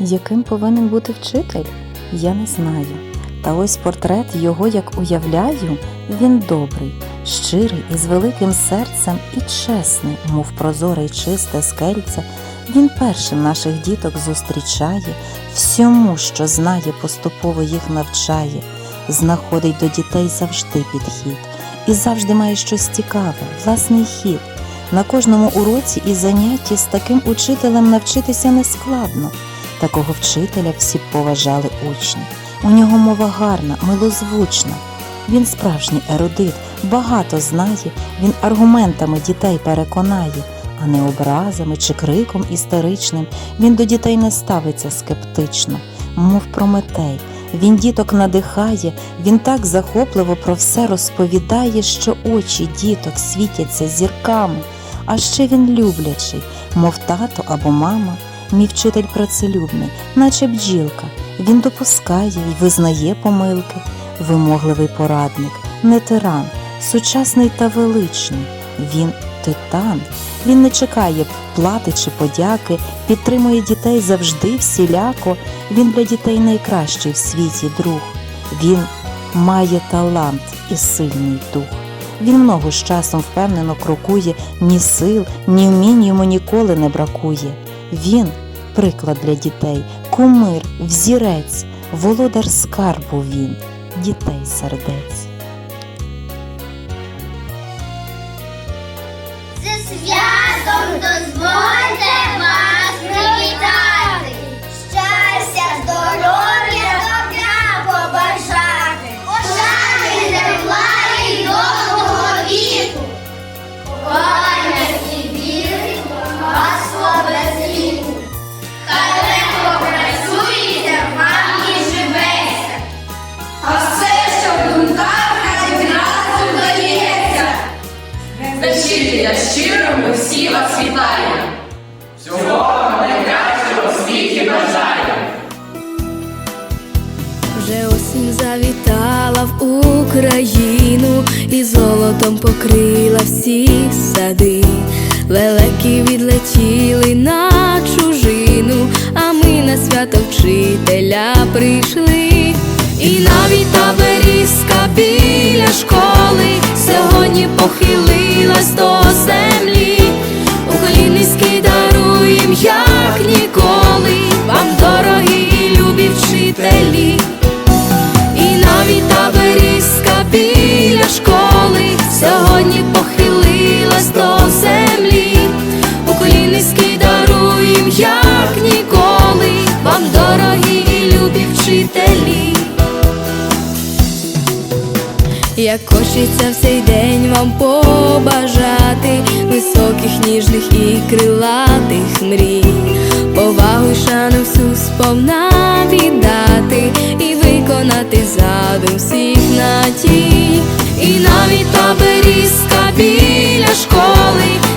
Яким повинен бути вчитель? Я не знаю. Та ось портрет його, як уявляю, він добрий, щирий і з великим серцем і чесний, мов прозоре й чисте скельце. Він першим наших діток зустрічає, всьому, що знає, поступово їх навчає, знаходить до дітей завжди підхід і завжди має щось цікаве, власний хід. На кожному уроці і занятті з таким учителем навчитися не складно. Такого вчителя всі поважали учні. У нього мова гарна, милозвучна. Він справжній ерудит, багато знає, він аргументами дітей переконає, а не образами чи криком істеричним. Він до дітей не ставиться скептично, мов Прометей. Він діток надихає, він так захопливо про все розповідає, що очі діток світяться зірками. А ще він люблячий, мов тато або мама. Мій вчитель працелюбний, наче бджілка. Він допускає й визнає помилки, вимогливий порадник, не тиран, сучасний та величний. Він титан. Він не чекає плати чи подяки, підтримує дітей завжди всіляко. Він для дітей найкращий в світі друг. Він має талант і сильний дух. Він много з часом впевнено крокує, ні сил, ні вмінь йому ніколи не бракує. Він приклад для дітей, кумир, взірець, володар скарбу він, дітей сердець. Зі святом вчителя щиро ми всі вас вітаємо. Всього вам найкращого в світі бажаємо. Вже осінь завітала в Україну і золотом покрила всі сади. Лелеки відлетіли на чужину, а ми на свято вчителя прийшли. І навіть та берізка біля школи сьогодні похилилась Як хочеться в цей день вам побажати високих, ніжних і крилатих мрій, повагу й шану всю сповна віддати і виконати задум всіх надій. І навіть та берізка біля школи